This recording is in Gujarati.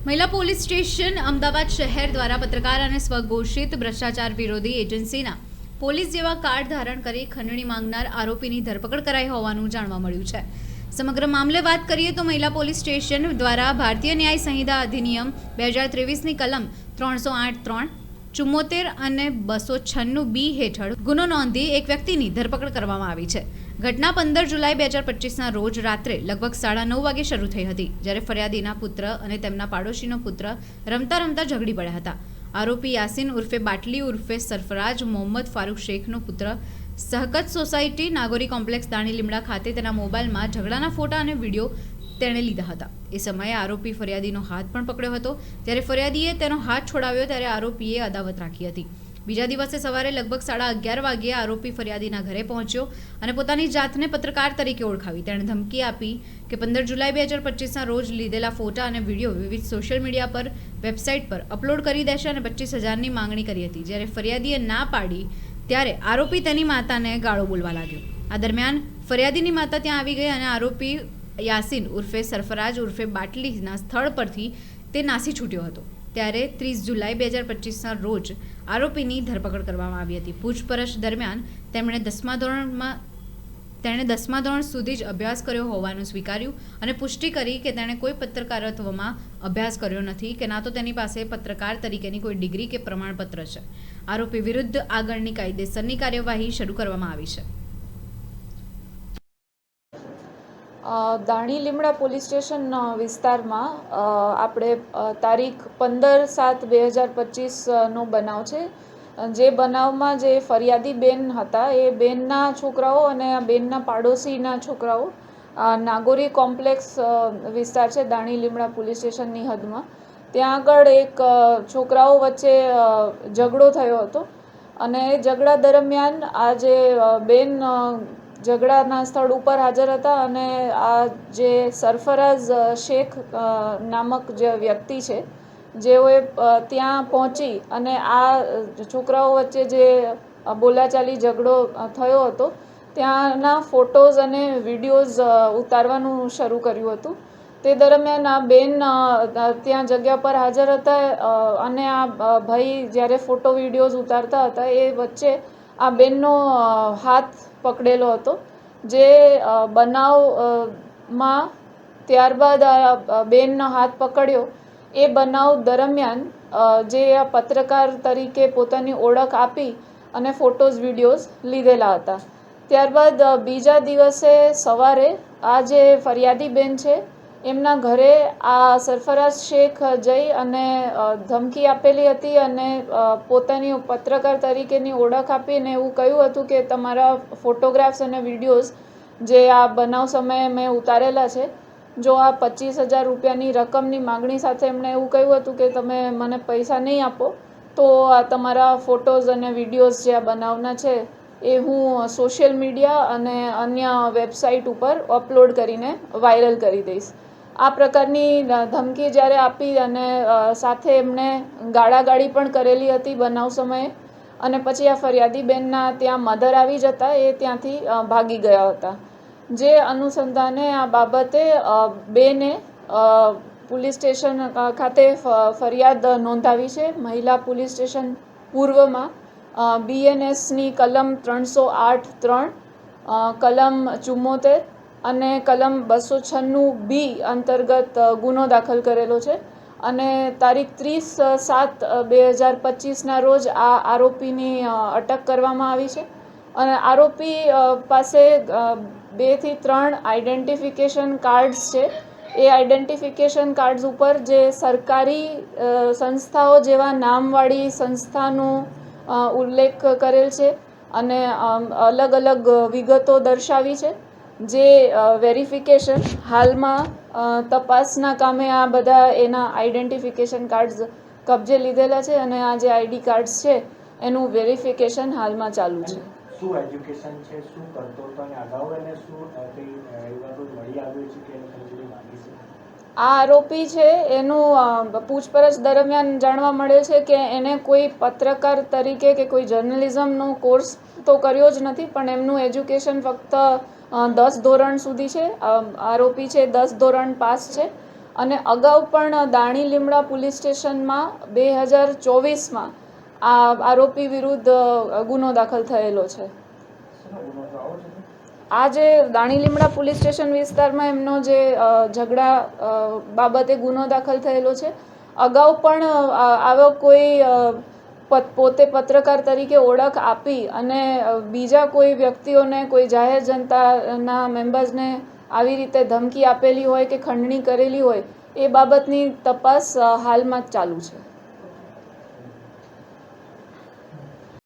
મહિલા પોલીસ સ્ટેશન અમદાવાદ શહેર દ્વારા પત્રકાર અને સ્વઘોષિત ભ્રષ્ટાચાર વિરોધી એજન્સીના પોલીસ જેવા કાર્ડ ધારણ કરી ખંડણી માંગનાર આરોપીની ધરપકડ કરાઈ હોવાનું જાણવા મળ્યું છે. સમગ્ર મામલે વાત કરીએ તો મહિલા પોલીસ સ્ટેશન દ્વારા ભારતીય ન્યાય સંહિતા અધિનિયમ બે હજાર ત્રેવીસની કલમ ત્રણસો આઠ ત્રણ ચુમ્મોતેર અને બસો છન્નું બી હેઠળ ગુનો નોંધી એક વ્યક્તિની ધરપકડ કરવામાં આવી છે. ઘટના પંદર જુલાઈ બે હજાર પચીસના રોજ રાત્રે લગભગ સાડા નવ વાગે શરૂ થઈ હતી, જ્યારે ફરિયાદીના પુત્ર અને તેમના પાડોશીનો પુત્ર રમતા રમતા ઝઘડી પડ્યા હતા. આરોપી યાસીન ઉર્ફે બાટલી ઉર્ફે સરફરાજ મોહમ્મદ ફારૂક શેખનો પુત્ર સહકત સોસાયટી નાગોરી કોમ્પ્લેક્સ દાણી લીમડા ખાતે તેના મોબાઈલમાં ઝઘડાના ફોટા અને વીડિયો તેણે લીધા હતા. એ સમયે આરોપી ફરિયાદીનો હાથ પણ પકડ્યો હતો. ત્યારે ફરિયાદીએ તેનો હાથ છોડાવ્યો ત્યારે આરોપીએ અદાવત રાખી હતી. બીજા દિવસે સવારે લગભગ સાડા અગિયાર વાગ્યે આરોપી ફરિયાદીના ઘરે પહોંચ્યો અને પોતાની જાતને પત્રકાર તરીકે ઓળખાવી. તેણે ધમકી આપી કે પંદર જુલાઈ બે હજાર પચીસના રોજ લીધેલા ફોટા અને વીડિયો વિવિધ સોશિયલ મીડિયા પર, વેબસાઇટ પર અપલોડ કરી દેશે અને પચીસ હજારની માંગણી કરી હતી. જ્યારે ફરિયાદીએ ના પાડી ત્યારે આરોપી તેની માતાને ગાળો બોલવા લાગ્યો. આ દરમિયાન ફરિયાદીની માતા ત્યાં આવી ગઈ અને આરોપી યાસીન ઉર્ફે સરફરાજ ઉર્ફે બાટલીના સ્થળ પરથી તે નાસી છૂટ્યો હતો. ત્યારે ત્રીસ જુલાઈ બે હજાર પચીસના રોજ આરોપીની ધરપકડ કરવામાં આવી હતી. પૂછપરછ દરમિયાન તેમણે દસમા ધોરણમાં, તેણે દસમા ધોરણ સુધી જ અભ્યાસ કર્યો હોવાનું સ્વીકાર્યું અને પુષ્ટિ કરી કે તેણે કોઈ પત્રકારત્વમાં અભ્યાસ કર્યો નથી કે ના તો તેની પાસે પત્રકાર તરીકેની કોઈ ડિગ્રી કે પ્રમાણપત્ર છે. આરોપી વિરુદ્ધ આગળની કાયદેસરની કાર્યવાહી શરૂ કરવામાં આવી છે. દાણી લીમડા પોલીસ સ્ટેશન વિસ્તારમાં આપણે તારીખ પંદર સાત બે હજાર પચીસનો બનાવ છે. જે બનાવમાં જે ફરિયાદી બેન હતા, એ બેનના છોકરાઓ અને આ બેનના પાડોશીના છોકરાઓ નાગોરી કોમ્પ્લેક્સ વિસ્તાર છે, દાણી લીમડા પોલીસ સ્ટેશનની હદમાં. ત્યાં આગળ એક છોકરાઓ વચ્ચે ઝઘડો થયો હતો. અને એ ઝઘડા દરમિયાન આ જે બેન ઝઘડાના સ્થળ ઉપર હાજર હતા અને આ જે સરફરાઝ શેખ નામક જે વ્યક્તિ છે, જેઓએ ત્યાં પહોંચી અને આ છોકરાઓ વચ્ચે જે બોલાચાલી ઝઘડો થયો હતો, ત્યાંના ફોટોઝ અને વિડીયોઝ ઉતારવાનું શરૂ કર્યું હતું. તે દરમિયાન આ બેન ત્યાં જગ્યા પર હાજર હતા અને આ ભાઈ જ્યારે ફોટો વિડીયોઝ ઉતારતા હતા, એ વચ્ચે આ બેનનો હાથ પકડેલો હતો. જે અ, બનાવ અ, માં ત્યારબાદ આ બેનનો હાથ પકડ્યો. એ બનાવ દરમિયાન જે આ પત્રકાર તરીકે પોતાની ઓળખ આપી અને ફોટોઝ વિડીયોઝ લીધેલા હતા. ત્યારબાદ બીજા દિવસે સવારે આ જે ફરિયાદી બેન છે એમના ઘરે આ સરફરાઝ શેખ જઈ અને ધમકી આપેલી હતી અને પોતાની પત્રકાર તરીકેની ઓળખ આપીને એવું કહ્યું હતું કે તમારા ફોટોગ્રાફ્સ અને વિડીયોઝ જે આ બનાવ સમયે મેં ઉતારેલા છે, જો આ પચીસ હજાર રૂપિયાની રકમની માગણી સાથે એમણે એવું કહ્યું હતું કે તમે મને પૈસા નહીં આપો, તો આ તમારા ફોટોઝ અને વિડીયોઝ જે આ બનાવના છે એ હું સોશિયલ મીડિયા અને અન્ય વેબસાઇટ ઉપર અપલોડ કરીને વાયરલ કરી દઈશ. આ પ્રકારની ધમકી જ્યારે આપી અને સાથે એમણે ગાળાગાળી પણ કરેલી હતી બનાવ સમયે અને પછી આ ફરિયાદી બેનના ત્યાં મધર આવી જતા એ ત્યાંથી ભાગી ગયા હતા. જે અનુસંધાને આ બાબતે બેને પોલીસ સ્ટેશન ખાતે ફરિયાદ નોંધાવી છે. મહિલા પોલીસ સ્ટેશન પૂર્વમાં બીએનએસની કલમ ત્રણસો આઠ ત્રણ કલમ ચુમ્મોતેર અને કલમ બસો છન્નું બી અંતર્ગત ગુનો દાખલ કરેલો છે. અને તારીખ ત્રીસ સાત બે હજાર પચીસના રોજ આ આરોપીની અટક કરવામાં આવી છે. અને આરોપી પાસે બેથી ત્રણ આઈડેન્ટિફિકેશન કાર્ડ્સ છે. એ આઈડેન્ટિફિકેશન કાર્ડ્સ ઉપર જે સરકારી સંસ્થાઓ જેવા નામવાળી સંસ્થાનો ઉલ્લેખ કરેલ છે. અને અલગ અલગ વિગતો દર્શાવી છે. જે વેરિફિકેશન હાલમાં તપાસના કામે આ બધા એના આઈડેન્ટિફિકેશન કાર્ડ્સ કબજે લીધેલા છે અને આ જે આઈડી કાર્ડ્સ છે એનું વેરિફિકેશન હાલમાં ચાલુ છે. શું એજ્યુકેશન છે? શું કરતો હતો? અને અગાઉ એને શું મળી આવ્યું છે કે માંગી છે? આ આરોપી છે એનું પૂછપરછ દરમિયાન જાણવા મળે છે કે એને કોઈ પત્રકાર તરીકે કે કોઈ જર્નલિઝમનો કોર્સ તો કર્યો જ નથી, પણ એમનું એજ્યુકેશન ફક્ત દસ ધોરણ સુધી છે. આરોપી છે, દસ ધોરણ પાસ છે. અને અગાઉ પણ દાણી લીમડા પોલીસ સ્ટેશનમાં બે હજાર ચોવીસમાં આ આરોપી વિરુદ્ધ ગુનો દાખલ થયેલો છે. આ જે દાણી લીમડા પોલીસ સ્ટેશન વિસ્તારમાં એમનો જે ઝઘડા બાબતે ગુનો દાખલ થયેલો છે. અગાઉ પણ આવો કોઈ પત- પોતે પત્રકાર તરીકે ઓળખ આપી અને બીજા કોઈ વ્યક્તિઓને, કોઈ જાહેર જનતાના મેમ્બર્સને આવી રીતે ધમકી આપેલી હોય કે ખંડણી કરેલી હોય, એ બાબતની તપાસ હાલમાં જ ચાલુ છે.